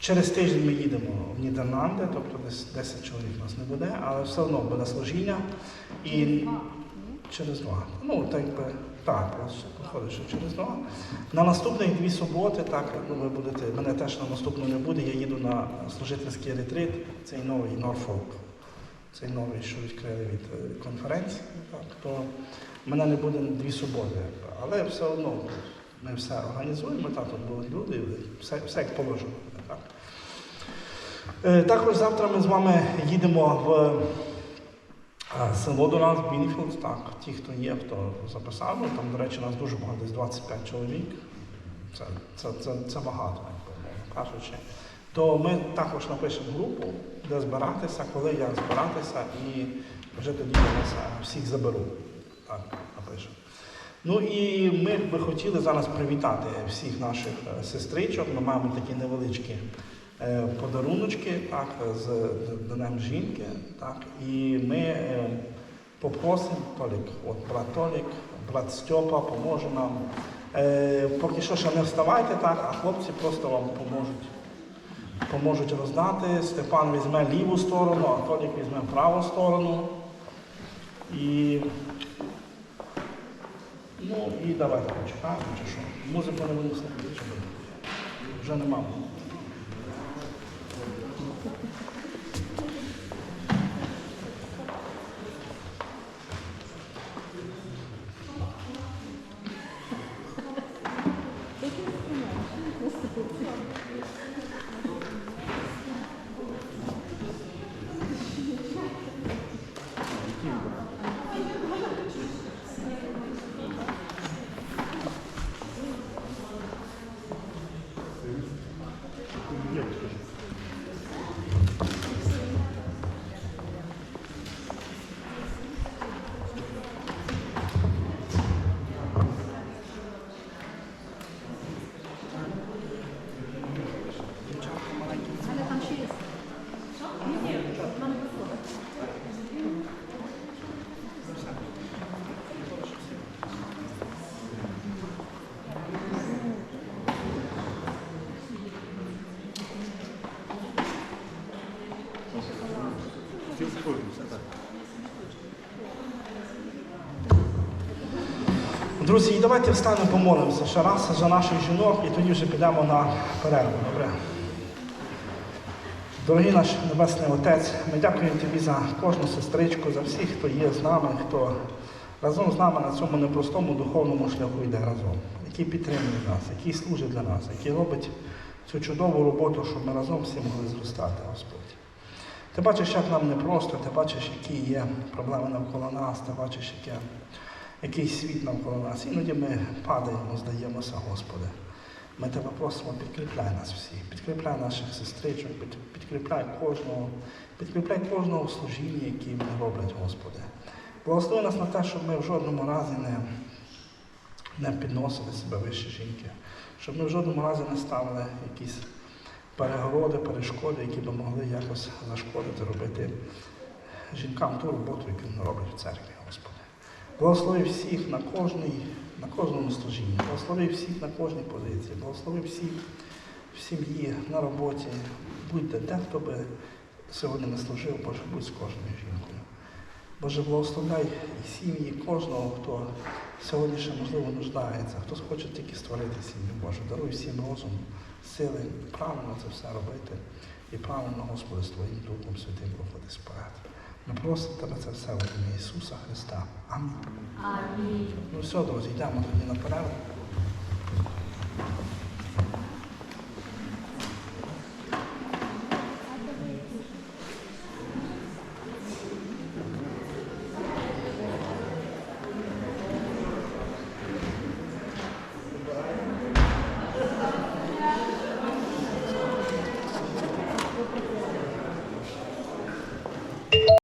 Через тиждень ми їдемо в Нідерланди, тобто десь 10 чоловік у нас не буде, але все одно буде служіння. І через два. Ну, так би, так, виходить, що через два. На наступних дві суботи, так, ну, ви будете, мене теж на наступну не буде, я їду на служительський ретрит, цей новий Норфолк, цей новий, що відкрили від е, конференції, так, то мене не буде дві суботи. Але все одно ми все організуємо, так, тут будуть люди, все, все як положено. Так. Е, Також завтра ми з вами їдемо в а, Село до нас, Бінфілд, так, ті, хто є, хто записав, ну, там, до речі, нас дуже багато, десь 25 чоловік. Це, це, це, це багато, як кажучи. То ми також напишемо групу, де збиратися, коли як збиратися, і вже тоді я вас всіх заберу. Так, напишемо. Ну і ми би хотіли зараз привітати всіх наших е, сестричок. Ми маємо такі невеличкі е, подаруночки так, з Днем жінки. Так, і ми е, попросимо Толік, от брат Толік, брат Стьопа поможе нам. Поки що ще не вставайте, так, а хлопці просто вам поможуть. Поможуть роздати. Степан візьме ліву сторону, а Толік візьме праву сторону. І Ну і давайте почекаємо, чи що. Музику не будемо слухати, чи буде? Вже Друзі, давайте встанемо, помолимося ще раз за наших жінок і тоді вже підемо на перерву. Добре? Дорогий наш Небесний Отець, ми дякуємо Тобі за кожну сестричку, за всіх, хто є з нами, хто разом з нами на цьому непростому духовному шляху йде разом, який підтримує нас, який служить для нас, який робить цю чудову роботу, щоб ми разом всі могли зростати, Господь. Ти бачиш, як нам непросто, ти бачиш, які є проблеми навколо нас, ти бачиш, яке, який світ навколо нас. Іноді ми падаємо, здаємося, Господи. Ми тебе просимо, підкріпляй нас всіх, підкріпляй наших сестричок, підкріпляй кожного, підкріпляй кожного в служінні, яке вони роблять, Господи. Благослови нас на те, щоб ми в жодному разі не, не підносили себе вище жінки, щоб ми в жодному разі не ставили якісь перегороди, перешкоди, які би могли якось зашкодити, робити жінкам ту роботу, яку вони роблять в церкві, Господи. Благослови всіх на кожній, на кожному служінні, благослови всіх на кожній позиції, благослови всіх в сім'ї, на роботі, будь-де, де хто би сьогодні не служив, Боже, будь з кожною жінкою. Боже, благословляй і сім'ї кожного, хто сьогодні ще, можливо, нуждається, хто хоче тільки створити сім'ю Боже. Даруй всім розум, сили, правильно це все робити і правильно, Господи, з Твоїм Духом Святим проходити сперед. Ми просимо Тебе це все в ім'я Ісуса Христа. Амінь. Амінь. Ну все, друзі, йдемо тоді на перерву.